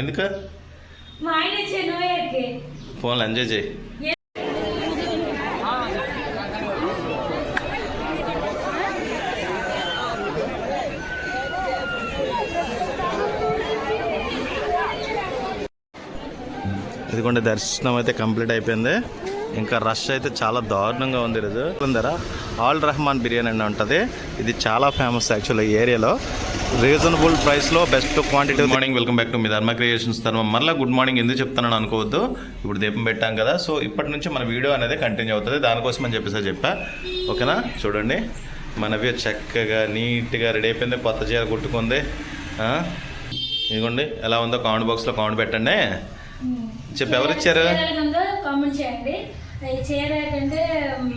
ఎందుకు? ఫోన్లు ఎంజాయ్ చేయి. ఇదిగోండి దర్శనం అయితే కంప్లీట్ అయిపోయింది. ఇంకా రష్ అయితే చాలా దారుణంగా ఉంది ఈరోజు. ఉందరా ఆల్ రెహమాన్ బిర్యానీ అని ఉంటుంది. ఇది చాలా ఫేమస్ యాక్చువల్లీ ఈ ఏరియాలో. రీజనబుల్ ప్రైస్లో best quantity morning welcome back to me Dharma creations ధర్మ మళ్ళీ గుడ్ మార్నింగ్ ఎందుకు చెప్తానని అనుకోవద్దు. ఇప్పుడు దీపం పెట్టాం కదా సో ఇప్పటి నుంచి మన వీడియో అనేది కంటిన్యూ అవుతుంది. దానికోసం అని చెప్పేసి చెప్పా. ఓకేనా? చూడండి. మనవి చక్కగా నీట్గా రెడీ అయిపోయింది. కొత్త చీర కుట్టుకుంది? ఇదిగోండి ఎలా ఉందో కామెంట్ బాక్స్లో కామెంట్ పెట్టండి. చెప్పు ఎవరు ఇచ్చారు? ఉందో కామెంట్ చేయండి. ఈ చీర ఏంటంటే మ్,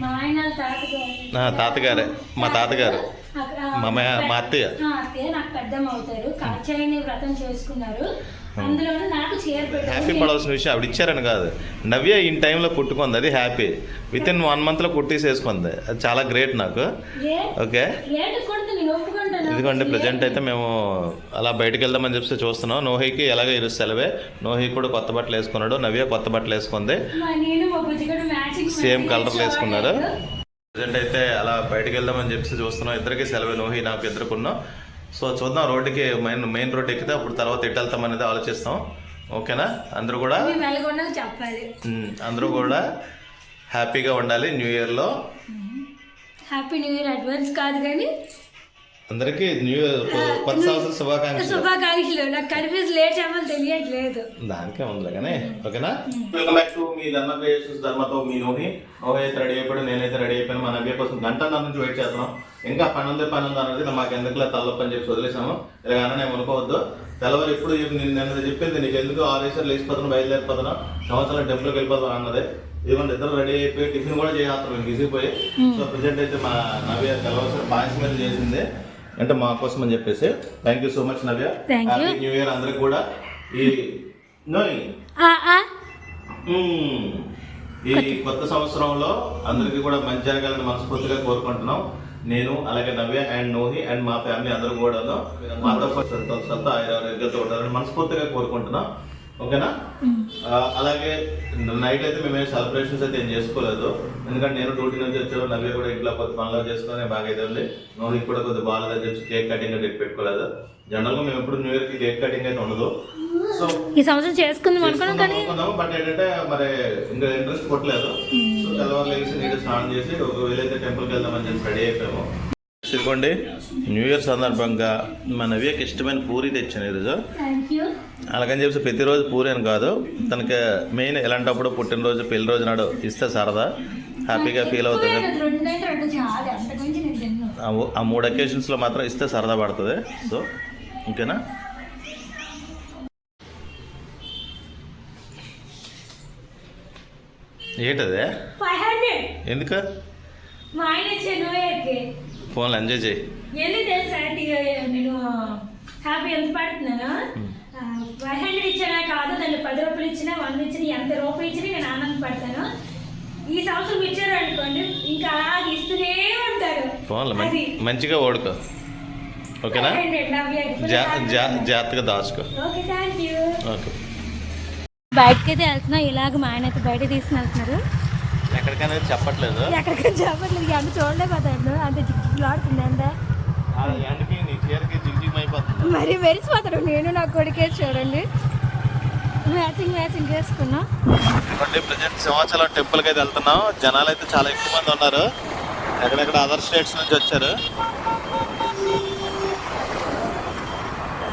మా ఆయన తాతగారు. ఆ, తాతగారే మా తాతగారు. అక్కడ- మా అత్తయ్య. నాకు పెద్దమ్మ అవుతారు కాచాయని వ్రతం చేసుకున్నారు. అందులోనూ నాకు హ్యాపీ పడవలసిన విషయం ఆవిడ ఇచ్చారని కాదు. నవ్య ఇన్ టైంలో కుట్టుకుంది. అది హ్యాపీ. విత్ ఇన్ వన్ మంత్లో కుట్టేసేసుకుంది. అది చాలా గ్రేట్ నాకు. ఓకే ఇదిగోండి ప్రజెంట్ అయితే మేము అలా బయటకు వెళ్దామని చెప్పి చూస్తున్నాం. నోహికి ఎలాగ ఈరోజు సెలవే. నోహి కూడా కొత్త బట్టలు వేసుకున్నాడు. నవ్య కొత్త బట్టలు వేసుకుంది. సేమ్ కలర్లు వేసుకున్నారు. ప్రజెంట్ అయితే అలా బయటకు వెళ్దామని చెప్పి చూస్తున్నాం. ఇద్దరికి సెలవే నోహి నాకు ఇద్దరుకున్నాం. సో చూద్దాం రోడ్డుకి మెయిన్ మెయిన్ రోడ్ ఎక్కితే అప్పుడు తర్వాత ఎటు వెళ్తాం అనేది ఆలోచిస్తాం. ఓకేనా? అందరూ కూడా? అందరూ కూడా హ్యాపీగా ఉండాలి న్యూ ఇయర్లో. హ్యాపీ న్యూ ఇయర్ అడ్వాన్స్ కాదు కానీ అందరికీ న్యూ ఇయర్ కొత్త సంవత్సర శుభాకాంక్షలు. శుభాకాంక్షలు. నాకు కనిపిస్తే లేట్ చెప్పాలి తెలియట్లేదు. దానికే ఉందిలే కానీ ఓకేనా? వెల్కమ్ బ్యాక్ టు మీ ధర్మ క్రియేషన్స్ ధర్మతో మీ నోహి అయితే రెడీ అయిపోయాడు నేనైతే రెడీ అయిపోయాను. మన నవ్య కోసం గంట నుంచి వెయిట్ చేస్తున్నాం. ఇంకా పని ఉంది పని ఉంది అనేది మాకు ఎందుకులా తల్లపని చెప్పి వదిలేసాము ఇలాగన్నా నేను అనుకోవద్దు. తెల్లవారు ఎప్పుడు నేను నేను చెప్పింది నీకు ఎందుకు ఆరేసారి లేచిపోతున్నాను బయలుదేరిపోతున్నా సంవత్సరం టెంపుల్కి వెళ్ళిపోతాను అన్నది. ఇదిగోండి ఇద్దరు రెడీ అయిపోయి టిఫిన్ కూడా చేయాలి మేము బిజీపోయి సో ప్రజెంట్ అయితే మా నవ్య తెల్లవారు బాన్స్ మీద చేసింది. అంటే మా కోసం అని చెప్పేసి. Thank you so much Navya. Happy new year అందరికి కూడా. ఈ నోయ్. ఈ కొత్త. సంవత్సరంలో అందరికీ కూడా మంచి జరగాలని మనస్ఫూర్తిగా కోరుకుంటున్నాం. నేను అలాగే నవ్య అండ్ నోహి అండ్ మా ఫ్యామిలీ అందరూ కూడా మాతో పాటు సంతోషాలతో ఆయన ఆరోగ్యంతో ఉండాలని మనస్ఫూర్తిగా కోరుకుంటున్నాం. ఓకేనా? అలాగే నైట్ అయితే మేమేం సెలబ్రేషన్స్ అయితే ఏం చేసుకోలేదు. ఎందుకంటే నేను డ్యూటీ నుంచి వచ్చాను నవ్య కూడా ఇంట్లో కొద్ది పనులు చేసుకుని బాగా అయితే ఉంది. నోహి కూడా కొద్ది బాగాలేదని చెప్పి కేక్ కటింగ్ అయితే పెట్టుకోలేదు. జనరల్గా మేము ఎప్పుడు న్యూ ఇయర్కి కేక్ కటింగ్ అయితే ఉండదు. సో ఈ సంవత్సరం చేసుకుందాం అనుకున్నాం కానీ చేసుకుందాం బట్ ఏంటంటే మరి ఇంకా ఇంట్రెస్ట్ కొట్టలేదు. సో తెల్లవారు లేచి నీట్ స్నానం చేసి ఒకవేళ అయితే టెంపుల్కి వెళ్దామని చెప్పి రెడీ అయిపోయాము. ఇదిగోండి న్యూ ఇయర్ సందర్భంగా మా నవ్యకి ఇష్టమైన పూరి తెచ్చాను ఈరోజు. అలాగని చెప్పి ప్రతిరోజు పూరి అని కాదు తనకి మెయిన్ ఎలాంటప్పుడు పుట్టినరోజు పెళ్ళి రోజు నాడు ఇస్తే సరదా. హ్యాపీగా ఫీల్ అవుతుంది. ఆ మూడు అకేషన్స్లో మాత్రం ఇస్తే సరదా పడుతుంది. సో ఓకేనా ఏంటదే? ఎందుకు? మా ఆయన ఫోన్లో ఎంజాయ్ చేయి. ఎన్ని తెలుసా అంటే నేను హ్యాపీ ఎంత పడుతున్నాను? ఫైవ్ హండ్రెడ్ ఇచ్చినా కాదు దాన్ని పది రూపాయలు ఇచ్చినా వంద ఇచ్చినా ఎంత రూపాయలు ఇచ్చినా నేను ఆనంద పడతాను. ఈ సంవత్సరం ఇచ్చారు అనుకోండి ఇంకా అలా ఇస్తూనే ఉంటారు. ఫోన్లో మంచిగా ఓడుకో. ఓకేనా? 500 నవ్య. జా జా జాగ్రత్తగా దాచుకో. Okay thank you. ఓకే. బయటకి అయితే వెళ్తున్నా ఇలాగ మా ఆయన అయితే బయట తీసుకుని వెళ్తున్నారు. ఎక్కడికైనా చెప్పట్లేదు. ఎక్కడికైనా చెప్పట్లేదు. ఎంత చూడలేకపోతాడు అంత జిగ్గులాడుతుంది అంత. ఆ ఎండకి నీ చీరకి జిగ్జిగ్ అయిపోతుంది. మరి మెరిసిపోతాడు నేను నా కొడుకే చూడండి. మ్యాచింగ్ మ్యాచింగ్ చేసుకున్నాం. ఇదిగోండి ప్రజెంట్ సింహాచలం టెంపుల్కి అయితే వెళ్తున్నాం. జనాలు అయితే చాలా ఎక్కువ మంది ఉన్నారు. ఎక్కడెక్కడ అదర్ స్టేట్స్ నుంచి వచ్చారు?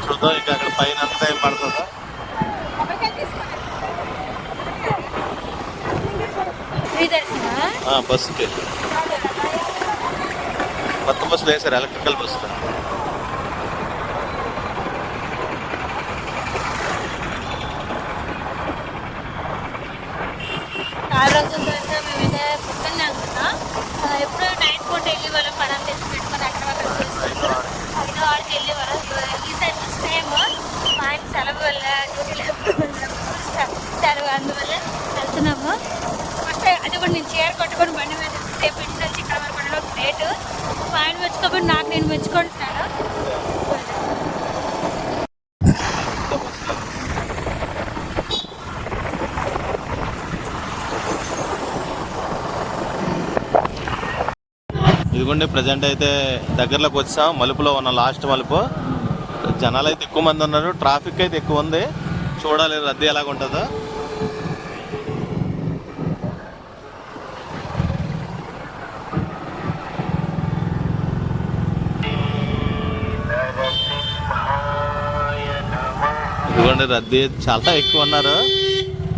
చూద్దాం ఇంకా అక్కడ పైన ఎంత టైం పడుతుందో ఫ్రీ దర్శనా ఆ, బస్సుకి. కొత్త బస్సులు వేసారు ఎలక్ట్రికల్ బస్సులు ఆ రోజుల తర్వాత మేమైతే పొద్దున్నే వెళ్తున్నాం ఆ, ఎప్పుడు నైట్ పూట వెళ్ళి వాళ్ళ పనులు తెచ్చి పెట్టుకొని అక్కడ అక్కడ చేసుకుంటాం ఐదో ఆడికి వెళ్ళి గేర్ కొట్టుకొని బండి మీద సేపు ఇంటి నుంచి ఇక్కడ వరకు లేటు. ఆయన మెచ్చుకోబట్టి నాకు నేను మెచ్చుకుంటున్నాను ఇదిగోండి ప్రజెంట్ అయితే దగ్గరలోకి వచ్చాం. మలుపులో ఉన్న లాస్ట్ మలుపు. జనాలు అయితే ఎక్కువ మంది ఉన్నారు. ట్రాఫిక్ అయితే ఎక్కువ ఉంది. చూడాలి రద్దీ ఎలాగ ఉంటుందో ఇదిగోండి రద్దీ చాలా ఎక్కువ ఉన్నారు.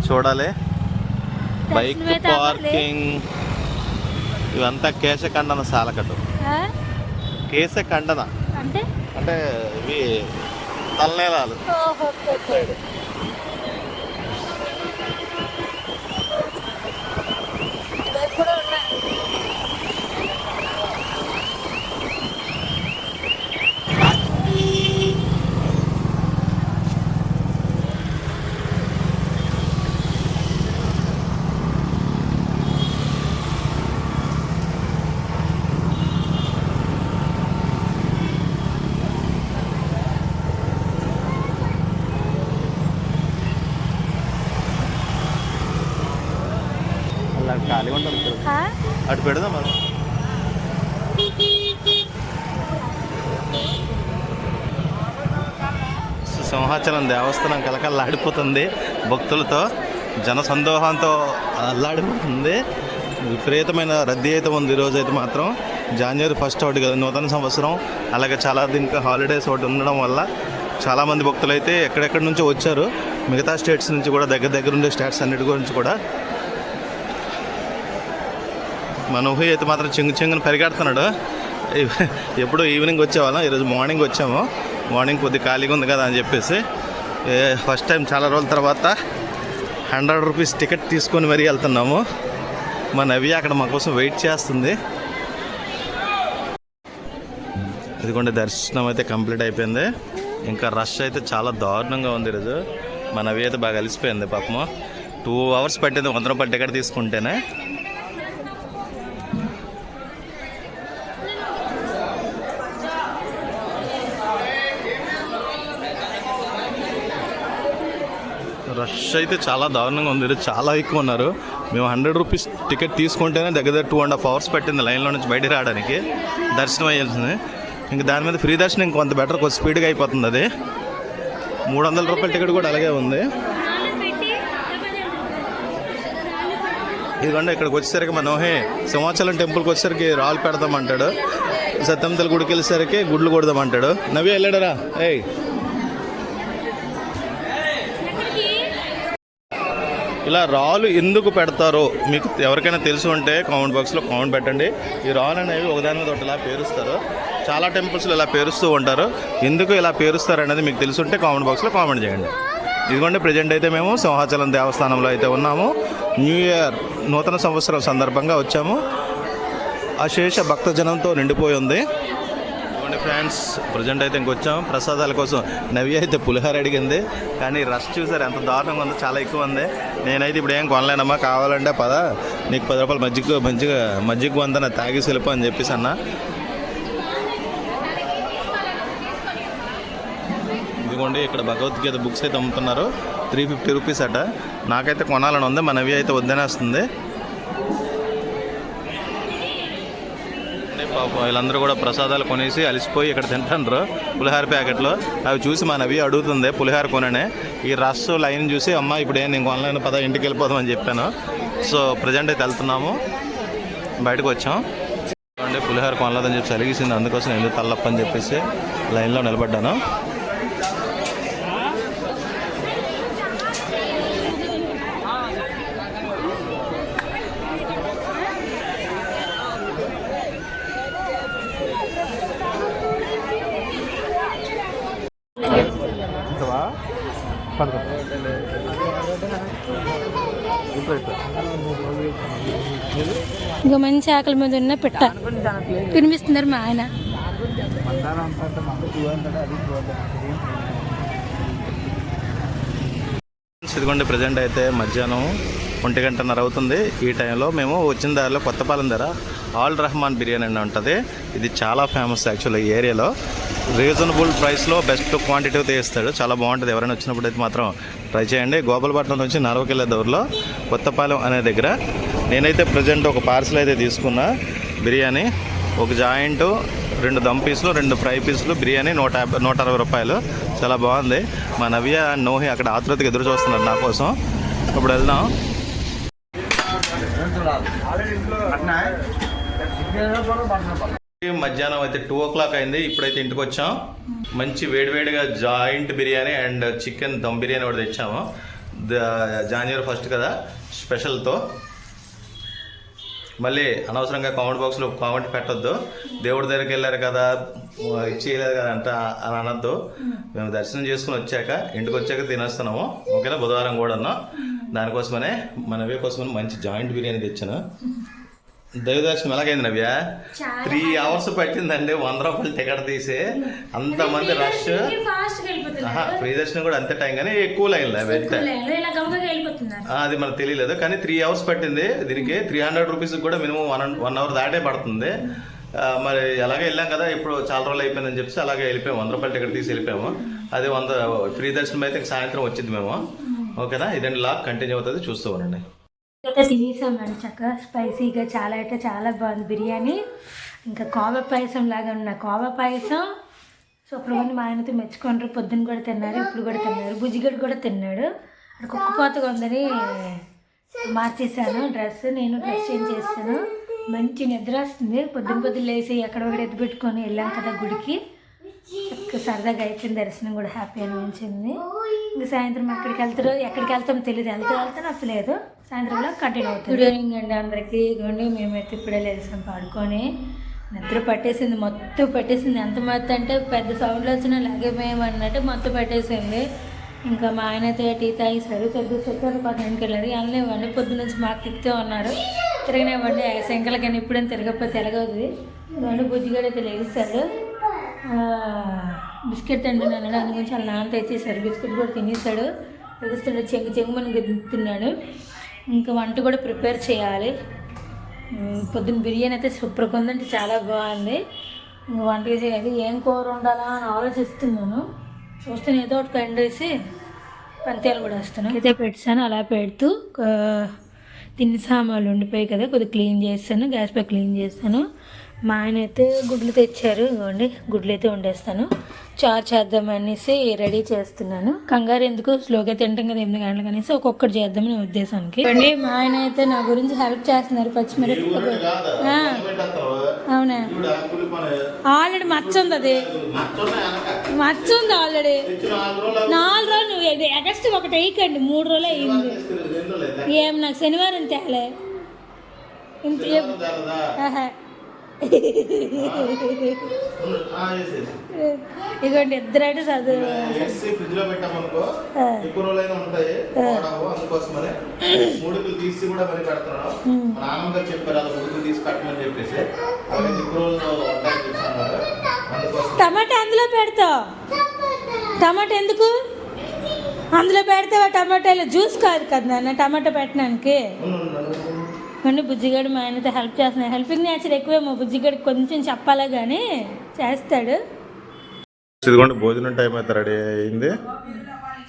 చూడాలి. బైక్. పార్కింగ్. ఇవంతా కేశఖండన సాలకట్టు? కేశఖండన. అంటే? అంటే ఇవి తలనేలాలు ఓహో, ఓకే, ఓకే. ఇటువైపు కూడా ఉన్నాయి. అలా ఖాళీగా ఉంటుంది ఇక్కడ. ఆ? అటు పెడదాం మనం. సింహాచలం దేవస్థానం కలకల్లాడిపోతుంది భక్తులతో జన సందోహంతో అల్లాడిపోతుంది. విపరీతమైన రద్దీ అయితే ఉంది ఈరోజు అయితే మాత్రం. జనవరి ఫస్ట్ ఒకటి కదా నూతన సంవత్సరం. అలాగే చాలా దీనికి హాలిడేస్ ఒకటి ఉండడం వల్ల చాలామంది భక్తులు అయితే ఎక్కడెక్కడి నుంచో వచ్చారు. మిగతా స్టేట్స్ నుంచి కూడా దగ్గర దగ్గర ఉండే స్టేట్స్ అన్నిటి గురించి కూడా మనోహి అయితే మాత్రం చింగు చింగుని పరిగెడుతున్నాడు. ఎప్పుడు ఈవినింగ్ వచ్చేవాళ్ళం ఈరోజు మార్నింగ్ వచ్చాము. మార్నింగ్ కొద్ది ఖాళీగా ఉంది కదా అని చెప్పేసి. ఏ, ఫస్ట్ టైం చాలా రోజుల తర్వాత హండ్రెడ్ రూపీస్ టికెట్ తీసుకొని మరీ వెళ్తున్నాము. మా నవి అక్కడ మా కోసం వెయిట్ చేస్తుంది. ఇదిగోండి దర్శనం అయితే కంప్లీట్ అయిపోయింది. ఇంకా రష్ అయితే చాలా దారుణంగా ఉంది ఈరోజు. మా నవ్య అయితే బాగా అలిసిపోయింది పాపము. టూ అవర్స్ పట్టింది వంద రూపాయలు టికెట్ తీసుకుంటేనే. రష్ అయితే చాలా దారుణంగా ఉంది. చాలా ఎక్కువ ఉన్నారు. మేము హండ్రెడ్ రూపీస్ టికెట్ తీసుకుంటేనే దగ్గర దగ్గర టూ అండ్ హాఫ్ అవర్స్ పట్టింది లైన్లో నుంచి బయట రావడానికి. దర్శనం అయ్యాల్సింది. ఇంకా దాని మీద ఫ్రీ దర్శనం ఇంకొంత బెటర్ కొంచెం స్పీడ్గా అయిపోతుంది అది. మూడు వందల రూపాయల టికెట్ కూడా అలాగే ఉంది. ఇదిగోండి ఇక్కడికి వచ్చేసరికి మనం హే సింహాచలం టెంపుల్కి వచ్చేసరికి రాళ్ళు పెడదామంటాడు. సత్యంతల గుడికి వెళ్ళేసరికి గుడ్లు కొడదామంటాడు. నవ్వి వెళ్ళాడరా. ఏయ్. ఇలా రాళ్ళు ఎందుకు పెడతారో మీకు ఎవరికైనా తెలిసి ఉంటే కామెంట్ బాక్స్లో కామెంట్ పెట్టండి. ఈ రాళ్ళు అనేవి ఒకదాని మీద ఒకటి ఇలా పేరుస్తారు. చాలా టెంపుల్స్లో ఇలా పేరుస్తూ ఉంటారు. ఎందుకు ఇలా పేరుస్తారు అనేది మీకు తెలిసి ఉంటే కామెంట్ బాక్స్లో కామెంట్ చేయండి. ఇదిగోండి ప్రజెంట్ అయితే మేము సింహాచలం దేవస్థానంలో అయితే ఉన్నాము. న్యూ ఇయర్ నూతన సంవత్సరం సందర్భంగా వచ్చాము. అశేష భక్తజనంతో నిండిపోయి ఉంది. ఫ్రాన్స్ ప్రజెంట్ అయితే ఇంకొచ్చాం ప్రసాదాల కోసం నవ్య అయితే పులిహోర అడిగింది. కానీ రష్ చూసారు ఎంత దారుణంగా ఉందో చాలా ఎక్కువ ఉంది. నేనైతే ఇప్పుడు ఏం కొనలేనమ్మా కావాలంటే పద. నీకు పది రూపాయలు మజ్జిగ మంచిగా మజ్జిగ వందన తాగేసి వెళ్ళిపో అని చెప్పేసి అన్న. ఇదిగోండి ఇక్కడ భగవద్గీత బుక్స్ అయితే అమ్ముతున్నారు. త్రీ ఫిఫ్టీ రూపీస్ అట. నాకైతే కొనాలని ఉంది మా నవ్య అయితే వద్దనేస్తుంది అంటే పాపం వీళ్ళందరూ కూడా ప్రసాదాలు కొనేసి అలసిపోయి ఇక్కడ తింటారు పులిహార ప్యాకెట్లు. అవి చూసి మా నవి అడుగుతుంది పులిహార కొననే? ఈ రస్ లైన్ చూసి అమ్మ ఇప్పుడు ఏం నేను కొనలేను పద ఇంటికి వెళ్ళిపోదాం అని చెప్పాను. సో ప్రజెంట్ అయితే వెళ్తున్నాము. బయటకు వచ్చాం. అంటే పులిహార కొనలేదని చెప్పి అలిగిసింది అందుకోసం ఎందుకు తల్లప్పని చెప్పేసి లైన్లో నిలబడ్డాను. ఇంకా మంచి ఆకలి మీద ఉన్న పెట్ట. తినిపిస్తున్నారు మా ఆయన. ఇదిగోండి ప్రజెంట్ అయితే మధ్యాహ్నం ఒంటి గంటన్నర అవుతుంది. ఈ టైంలో మేము వచ్చిన దారిలో కొత్తపాలెం ధర ఆల్ రహమాన్ బిర్యానీ అని ఉంటుంది. ఇది చాలా ఫేమస్ యాక్చువల్ ఈ ఏరియాలో. రీజనబుల్ ప్రైస్లో బెస్ట్ క్వాంటిటీతో ఇస్తాడు. చాలా బాగుంటుంది. ఎవరైనా వచ్చినప్పుడు అయితే మాత్రం ట్రై చేయండి. గోపాలపట్నం నుంచి నరవకెళ్ళే దూరంలో కొత్తపాలెం అనే దగ్గర నేనైతే ప్రజెంట్ ఒక పార్సల్ అయితే తీసుకున్నా. బిర్యానీ ఒక జాయింట్ రెండు దమ్ పీసులు రెండు ఫ్రై పీసులు బిర్యానీ నూట యాభై నూట అరవై రూపాయలు. చాలా బాగుంది. మా నవ్య నోహి అక్కడ ఆతృతకి ఎదురు చూస్తున్నారు నా కోసం. ఇప్పుడు వెళ్దాం. మధ్యాహ్నం అయితే టూ ఓ క్లాక్ అయింది. ఇప్పుడైతే ఇంటికి వచ్చాం మంచి వేడివేడిగా joint biryani and chicken dum biryani కూడా తెచ్చాము. ద- ఫస్ట్ కదా స్పెషల్తో మళ్ళీ అనవసరంగా కామెంట్ బాక్స్లో కామెంట్ పెట్టొద్దు. దేవుడి దగ్గరికి వెళ్ళారు కదా ఇచ్చేయలేదు కదా అంట అని అనొద్దు. మేము దర్శనం చేసుకుని వచ్చాక ఇంటికి వచ్చాక తినేస్తున్నాము. ఓకేనా? బుధవారం కూడా అన్నా. దానికోసమనే మన కోసమని మంచి జాయింట్ బిర్యానీ తెచ్చాను. దైవ దర్శనం ఎలాగైంది నవ్య? త్రీ అవర్స్ పట్టిందండి వంద రూపాయలు టికెట్ తీసి. అంతమంది రష్. ఫ్రీ దర్శనం కూడా అంతే టైం కానీ ఎక్కువ ఆ, అది మనకు తెలియలేదు కానీ త్రీ అవర్స్ పట్టింది దీనికి. త్రీ హండ్రెడ్ రూపీస్ కూడా మినిమం వన్ వన్ అవర్ దాటే పడుతుంది. మరి అలాగే వెళ్ళాం కదా ఇప్పుడు చాలా రోజులు అయిపోయిందని చెప్పేసి అలాగే వెళ్ళిపోయాము వంద రూపాయలు టికెట్ తీసి వెళ్ళిపోయాము. అదే వంద ఫ్రీ దర్శనం అయితే సాయంత్రం వచ్చింది మేము. ఓకేనా? ఇదండి లాక్ కంటిన్యూ అవుతుంది చూస్తూ ఉండండి. అయితే తినేసామండి చక్కగా స్పైసీగా చాలా అయితే చాలా బాగుంది బిర్యానీ. ఇంకా కోవ పాయసం లాగా ఉన్న కోవ పాయసం సో అప్పుడు కొన్ని మా ఆయనతో మెచ్చుకుంటారు పొద్దున్న కూడా తిన్నారు ఇప్పుడు కూడా తిన్నారు. బుజ్జిగడ్డ కూడా తిన్నాడు. అక్కడ కుక్కపోతగా ఉందని మార్చేసాను డ్రెస్ నేను డ్రెస్ చేంజ్ చేస్తాను. మంచి నిద్ర వస్తుంది. పొద్దున పొద్దున్న లేచి ఎక్కడ ఒకటి ఎత్తు పెట్టుకొని వెళ్ళాం కదా గుడికి. చక్కగా సరదాగా అయిపోయింది. దర్శనం కూడా హ్యాపీ అనిపించింది. ఇంకా సాయంత్రం ఎక్కడికి వెళ్తారో ఎక్కడికి వెళ్తామో తెలియదు వెళ్తే వెళ్తాను అసలేదు సాయంత్రంలో కంటిన్యూ అవుతుంది. గుడ్ ఈవినింగ్ అండి అందరికీ. ఇదిగోండి మేమైతే ఇప్పుడే లేసాం పాడుకొని. నిద్ర పట్టేసింది మొత్తం పట్టేసింది. ఎంత మొత్తం అంటే పెద్ద సౌండ్లు వచ్చినా లాగే మేము అన్నట్టు మొత్తం పట్టేసింది. ఇంకా మా ఆయన అయితే టీ తాగేశారు చదువు చెప్పారు పక్కనకి వెళ్ళారు. వెళ్ళలేవండి పొద్దు నుంచి మాకు తిప్పుతూ ఉన్నారు. తిరగనివ్వండి శంకల కానీ ఇప్పుడేం తిరగకపోతే తిరగదు. ఇదిగోండి బుజ్జిగాడు అయితే లేస్తాడు బిస్కెట్ తింటున్నాను అన్నాడు. అందు గురించి వాళ్ళ నాన్న తెచ్చేసారు. బిస్కెట్ కూడా తినేసాడు. తెలుస్తాడు చెంగు చెంగుమని తిన్నాడు ఇంకా వంట కూడా ప్రిపేర్ చేయాలి. పొద్దున్న బిర్యానీ అయితే సూపర్గా ఉందంటే చాలా బాగుంది. ఇంకా వంట చేయాలి ఏం కూర ఉండాలా అని ఆలోచిస్తున్నాను. చూస్తే ఏదో ఒకటి కండేసి పంతేలు కూడా వేస్తాను. అయితే పెట్టాను అలా పెడుతూ ఆ, తిని సామాన్లు ఉండిపోయాయి కదా కొద్దిగా క్లీన్ చేస్తాను గ్యాస్ పై క్లీన్ చేస్తాను. మా ఆయన అయితే గుడ్లు తెచ్చారు ఇవ్వండి గుడ్లు అయితే వండేస్తాను. చారు చేద్దాం అనేసి రెడీ చేస్తున్నాను. కంగారు ఎందుకు? స్లోగా తింటాం కదా ఎనిమిది గంటలకు అనేసి ఒక్కొక్కటి చేద్దామని ఉద్దేశానికి. ఇవ్వండి మా ఆయన అయితే నా గురించి హెల్ప్ చేస్తున్నారు పచ్చిమిరపకాయ అవునా? ఆల్రెడీ మచ్చ ఉంది అది. మచ్చ ఉంది ఆల్రెడీ. నాలుగు రోజులు నువ్వు ఇది అగస్ట్ ఒకటి వేయకండి మూడు రోజులు అయ్యింది. ఏం నాకు శనివారం తేలే. ఇంత ఇదిగోండి ఇద్దరంటే చదువు ఫ్రిడ్జ్లో పెట్టామనుకో ఆ. ఎక్కువ రోజులైనా ఉంటాయి వాడవు అందుకోసమనే. ముడుకులు తీసి కూడా మరి పెడుతున్నాం మా నాన్నగారు చెప్పారు అలా ముడుకులు తీసి పెట్టమని చెప్పేసి. అలాగే ఎక్కువ రోజులు ఉంటాయని చెప్పి అన్నారు అందుకోసం టమాటా అందులో పెడతావు టమాటా ఎందుకు? అందులో పెడతావా టమాటాలు? జ్యూస్ కాదు కదా నాన్న టమాటా పెట్టడానికి. కొన్ని బుజ్జిగాడు మా ఆయనతో హెల్ప్ చేస్తున్నాడు. హెల్పింగ్ నేచర్ ఎక్కువే మా బుజ్జిగాడు కొంచెం చెప్పాలా కానీ చేస్తాడు. ఇదిగోండి భోజనం టైం అయితే రెడీ అయింది.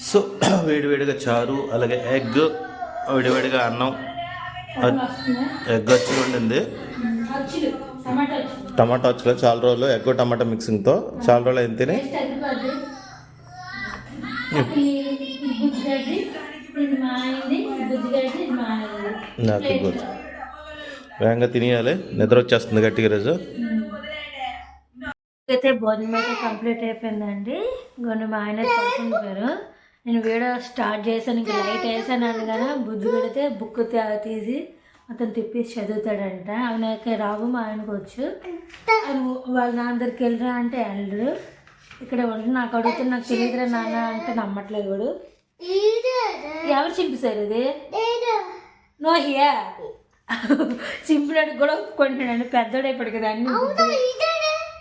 సో వేడివేడిగా చారు అలాగే ఎగ్ వేడివేడిగా అన్నం ఎగ్ వచ్చి ఉండింది. టమాటా టమాటా వచ్చి చాలా రోజులు ఎగ్ టమాటా మిక్సింగ్తో చాలా రోజులు అయింది తిని. బుజ్జిగడ్డి ఇది వేగంగా తినేయాలి. నిద్ర వచ్చేస్తుంది గట్టిగా రోజు అయితే భోజనం అయితే కంప్లీట్ అయిపోయిందండి. కొన్ని మా ఆయన పడుకుంటారు నేను వీడియో స్టార్ట్ చేశాను ఇంకా లైట్ వేసాను అనగానే బుద్ధి పెడితే బుక్ తీసి మొత్తం తిప్పేసి చదువుతాడంట. ఆయన రావు మా ఆయనకు వచ్చు. ఆయన వాళ్ళ నాన్న దగ్గరికి వెళ్ళరా అంటే వెళ్ళరు ఇక్కడ ఉండి నాకు అడుగుతున్న నాకు తెలియదురా నాన్న అంటే నమ్మట్లేదు వాడు. ఎవరు చింపేశారు ఇది? నోహియా చింపినాడు కూడా ఒప్పుకుంటున్నాడు పెద్దోడు అయిపోయాడు కదా అన్ని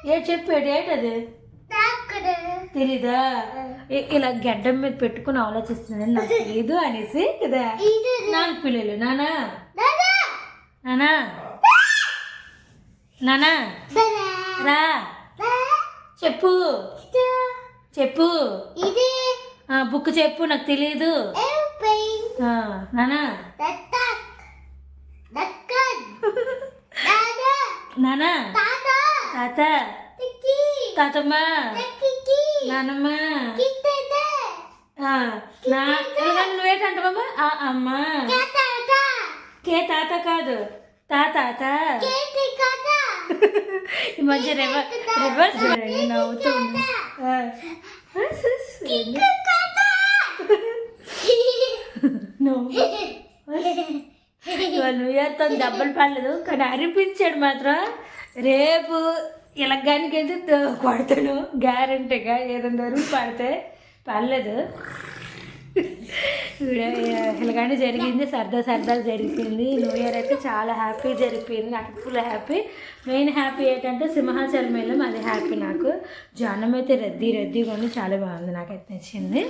ఏ చెప్పాడు ఏంటది తెలీదా? ఇలా గడ్డం మీద పెట్టుకుని ఆలోచిస్తున్నాను నాకు తెలీదు అనేసి కదా. నాకు పిల్లలు నానా నానా నానా రా. చెప్పు. చెప్పు. బుక్ చెప్పు నాకు తెలియదు ఆ, నానా నానా. తాత. తాతమ్మ. నానమ్మ. ఆ, నా ఎలాగ నువ్వేటంటావమ్మా ఆ, అమ్మ. కే తాత. కాదు. తా తాత. ఈ మధ్య రివర్ రివర్స్ నవ్వుతూ ఉంది. న్యూ ఇయర్తో దెబ్బలు పడలేదు కానీ అనిపించాడు మాత్రం. రేపు ఇలగ్గానికి అయితే కొడతాను. గ్యారంటీగా ఏదైనా వరకు పడితే పర్లేదు ఇలాగానే జరిగింది సరదా సరదా జరిగింది. న్యూ ఇయర్ అయితే చాలా హ్యాపీ జరిగింది నాకు ఫుల్ హ్యాపీ మెయిన్ హ్యాపీ ఏంటంటే సింహాచలం వెళ్ళాం అది హ్యాపీ నాకు. జనం అయితే రద్దీ రద్దీగా ఉంది చాలా బాగుంది నాకైతే నచ్చింది.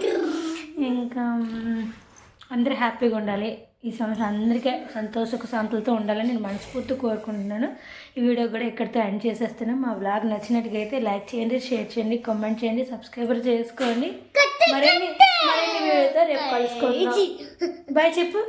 ఇంకా అందరూ హ్యాపీగా ఉండాలి. ఈ సంవత్సరం అందరికీ సంతోషక శాంతులతో ఉండాలని నేను మనస్ఫూర్తి కోరుకుంటున్నాను. ఈ వీడియో కూడా ఇక్కడితో ఎండ్ చేసేస్తున్నాను. మా బ్లాగ్ నచ్చినట్టుగా అయితే లైక్ చేయండి షేర్ చేయండి కామెంట్ చేయండి సబ్స్క్రైబర్ చేసుకోండి. మరిన్ని మరిన్ని వీడియోతో రేపు కలుసుకుందాం. బాయ్ చెప్పు.